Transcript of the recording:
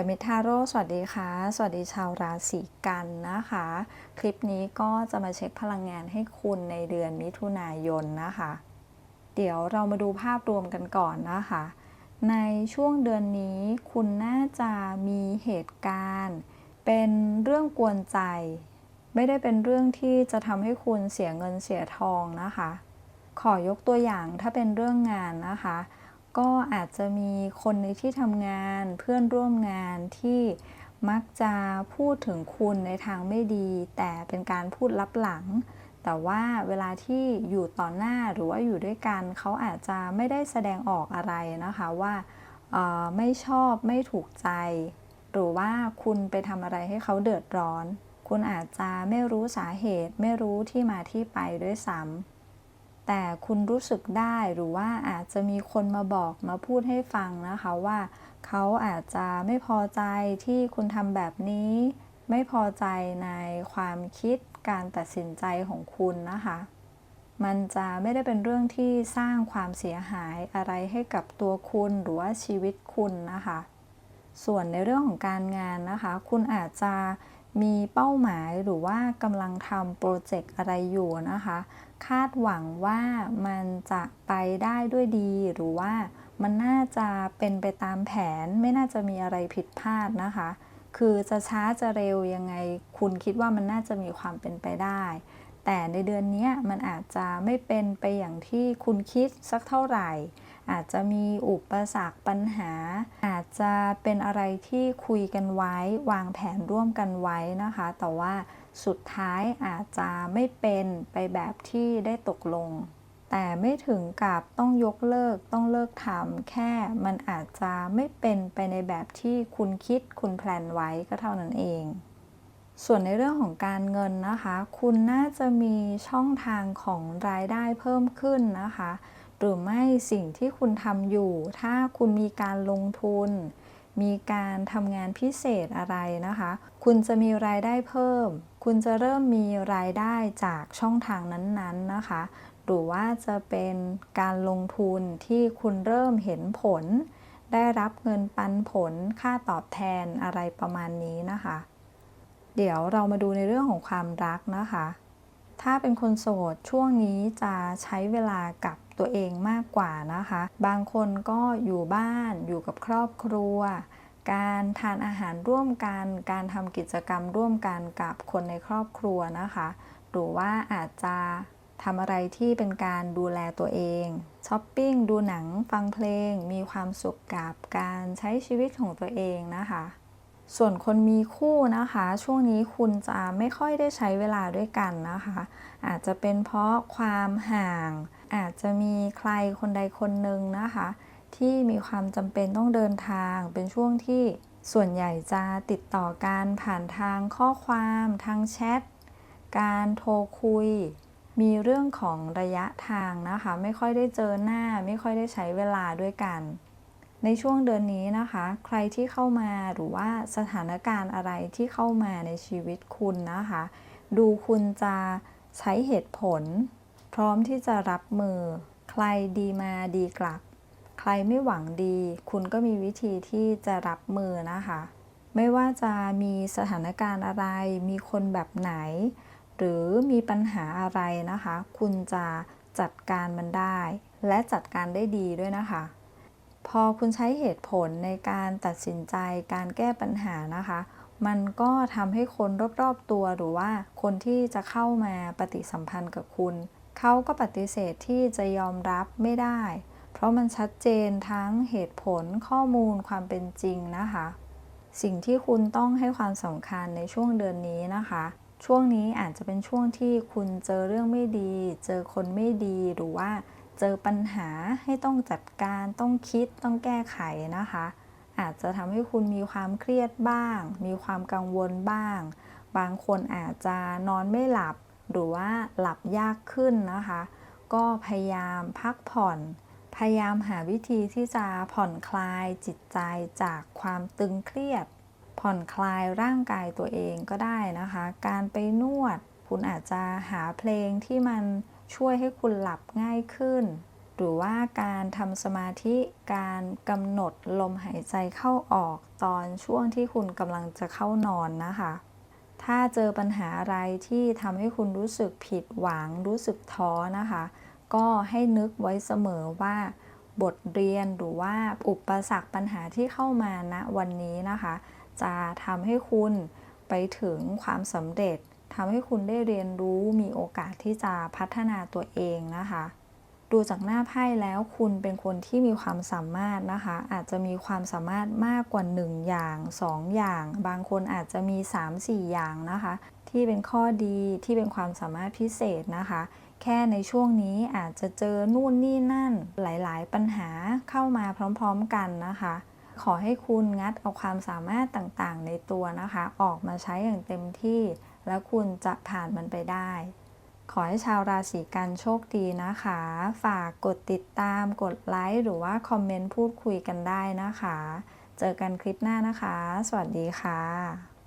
The m i t a r o สวัสดีค่ะ สวัสดีชาวราศีกันนะคะ คลิปนี้ก็จะมาเช็คพลังงานให้คุณในเดือนมิถุนายนนะคะ เดี๋ยวเรามาดูภาพรวมกันก่อนนะคะ ในช่วงเดือนนี้คุณน่าจะมีเหตุการณ์ เป็นเรื่องกวนใจ ไม่ได้เป็นเรื่องที่จะทำให้คุณเสียเงินเสียทองนะคะ ขอยกตัวอย่างถ้าเป็นเรื่องงานนะคะ ก็อาจจะมีคนในที่ทำงานเพื่อนร่วมงานที่มักจะพูดถึงคุณในทางไม่ดี แต่เป็นการพูดลับหลัง แต่ว่าเวลาที่อยู่ต่อหน้าหรือว่าอยู่ด้วยกัน เขาอาจจะไม่ได้แสดงออกอะไรนะคะว่าไม่ชอบไม่ถูกใจ หรือว่าคุณไปทำอะไรให้เขาเดือดร้อน คุณอาจจะไม่รู้สาเหตุ ไม่รู้ที่มาที่ไปด้วยซ้ำ แต่คุณรู้สึกได้หรือว่าอาจจะมีคนมาบอกมาพูดให้ฟังนะคะว่าเขาอาจจะไม่พอใจที่คุณทำแบบนี้ ไม่พอใจในความคิดการตัดสินใจของคุณนะคะ มันจะไม่ได้เป็นเรื่องที่สร้างความเสียหายอะไรให้กับตัวคุณหรือว่าชีวิตคุณนะคะ ส่วนในเรื่องของการงานนะคะ คุณอาจจะ มีเป้าหมายหรือว่ากำลังทำโปรเจกต์อะไรอยู่นะคะ คาดหวังว่ามันจะไปได้ด้วยดีหรือว่ามันน่าจะเป็นไปตามแผนไม่น่าจะมีอะไรผิดพลาดนะคะ คือจะช้าจะเร็วยังไง คุณคิดว่ามันน่าจะมีความเป็นไปได้ แต่ในเดือนนี้มันอาจจะไม่เป็นไปอย่างที่คุณคิดสักเท่าไหร่ อาจจะมีอุปสรรคปัญหา อาจจะเป็นอะไรที่คุยกันไว้ วางแผนร่วมกันไว้นะคะ แต่ว่าสุดท้ายอาจจะไม่เป็นไปแบบที่ได้ตกลง แต่ไม่ถึงกับต้องยกเลิกต้องเลิกทำแค่มันอาจจะไม่เป็นไปในแบบที่คุณคิดคุณแพลนไว้ก็เท่านั้นเองส่วนในเรื่องของการเงินนะคะ คุณน่าจะมีช่องทางของรายได้เพิ่มขึ้นนะคะ หรือไม่สิ่งที่คุณทำอยู่ ถ้าคุณมีการลงทุน มีการทำงานพิเศษอะไรนะคะ คุณจะมีรายได้เพิ่ม คุณจะเริ่มมีรายได้จากช่องทางนั้นๆนะคะ หรือว่าจะเป็นการลงทุนที่คุณเริ่มเห็นผล ได้รับเงินปันผลค่าตอบแทนอะไรประมาณนี้นะคะ เดี๋ยวเรามาดูในเรื่องของความรักนะคะ ถ้าเป็นคนโสดช่วงนี้จะใช้เวลากับตัวเองมากกว่านะคะ บางคนก็อยู่บ้านอยู่กับครอบครัว การทานอาหารร่วมกัน การทำกิจกรรมร่วมกันกับคนในครอบครัวนะคะ หรือว่าอาจจะทำอะไรที่เป็นการดูแลตัวเองช้อปปิ้งดูหนังฟังเพลง มีความสุขกับการใช้ชีวิตของตัวเองนะคะ ส่วนคนมีคู่นะคะ ช่วงนี้คุณจะไม่ค่อยได้ใช้เวลาด้วยกันนะคะ อาจจะเป็นเพราะความห่าง อาจจะมีใครคนใดคนหนึ่งนะคะ ที่มีความจำเป็นต้องเดินทางเป็นช่วงที่ส่วนใหญ่จะติดต่อกันผ่านทางข้อความทางแชทการโทรคุย มีเรื่องของระยะทางนะคะ ไม่ค่อยได้เจอหน้า ไม่ค่อยได้ใช้เวลาด้วยกัน ในช่วงเดือนนี้นะคะ ใครที่เข้ามาหรือว่าสถานการณ์อะไรที่เข้ามาในชีวิตคุณนะคะ ดูคุณจะใช้เหตุผล พร้อมที่จะรับมือ ใครดีมาดีกลับ ใครไม่หวังดี คุณก็มีวิธีที่จะรับมือนะคะ ไม่ว่าจะมีสถานการณ์อะไร มีคนแบบไหน หรือมีปัญหาอะไรนะคะ คุณจะจัดการมันได้ และจัดการได้ดีด้วยนะคะ พอคุณใช้เหตุผลในการตัดสินใจการแก้ปัญหานะคะ มันก็ทำให้คนรอบๆตัวหรือว่าคนที่จะเข้ามาปฏิสัมพันธ์กับคุณ เขาก็ปฏิเสธที่จะยอมรับไม่ได้ เพราะมันชัดเจนทั้งเหตุผลข้อมูลความเป็นจริงนะคะ สิ่งที่คุณต้องให้ความสำคัญในช่วงเดือนนี้นะคะช่วงนี้อาจจะเป็นช่วงที่คุณเจอเรื่องไม่ดี เจอคนไม่ดี หรือว่า เจอปัญหาให้ต้องจัดการต้องคิดต้องแก้ไขนะคะ อาจจะทำให้คุณมีความเครียดบ้าง มีความกังวลบ้าง บางคนอาจจะนอนไม่หลับ หรือว่าหลับยากขึ้นนะคะ ก็พยายามพักผ่อน พยายามหาวิธีที่จะผ่อนคลายจิตใจจากความตึงเครียด ผ่อนคลายร่างกายตัวเองก็ได้นะคะ การไปนวด คุณอาจจะหาเพลงที่มัน ช่วยให้คุณหลับง่ายขึ้น หรือว่าการทำสมาธิการกำหนดลมหายใจเข้าออกตอนช่วงที่คุณกำลังจะเข้านอนนะคะ ถ้าเจอปัญหาอะไรที่ทำให้คุณรู้สึกผิดหวังรู้สึกท้อนะคะ ก็ให้นึกไว้เสมอว่า บทเรียนหรือว่าอุปสรรคปัญหาที่เข้ามาณวันนี้นะคะ จะทำให้คุณไปถึงความสำเร็จ ทำให้คุณได้เรียนรู้มีโอกาสที่จะพัฒนาตัวเองนะคะ ดูจากหน้าไพ่แล้วคุณเป็นคนที่มีความสามารถนะคะ อาจจะมีความสามารถมากกว่า 1 อย่าง 2 อย่าง บางคนอาจจะมี 3-4 อย่างนะคะ ที่เป็นข้อดีที่เป็นความสามารถพิเศษนะคะแค่ในช่วงนี้อาจจะเจอนู่นนี่นั่นหลายๆ ปัญหาเข้ามาพร้อมๆกันนะคะ ขอให้คุณงัดเอาความสามารถต่างๆ ในตัวนะคะ ออกมาใช้อย่างเต็มที่ แล้วคุณจะผ่านมันไปได้ ขอให้ชาวราศีกันโชคดีนะคะ ฝากกดติดตาม กดไลค์ หรือว่าคอมเมนต์พูดคุยกันได้นะคะ เจอกันคลิปหน้านะคะ สวัสดีค่ะ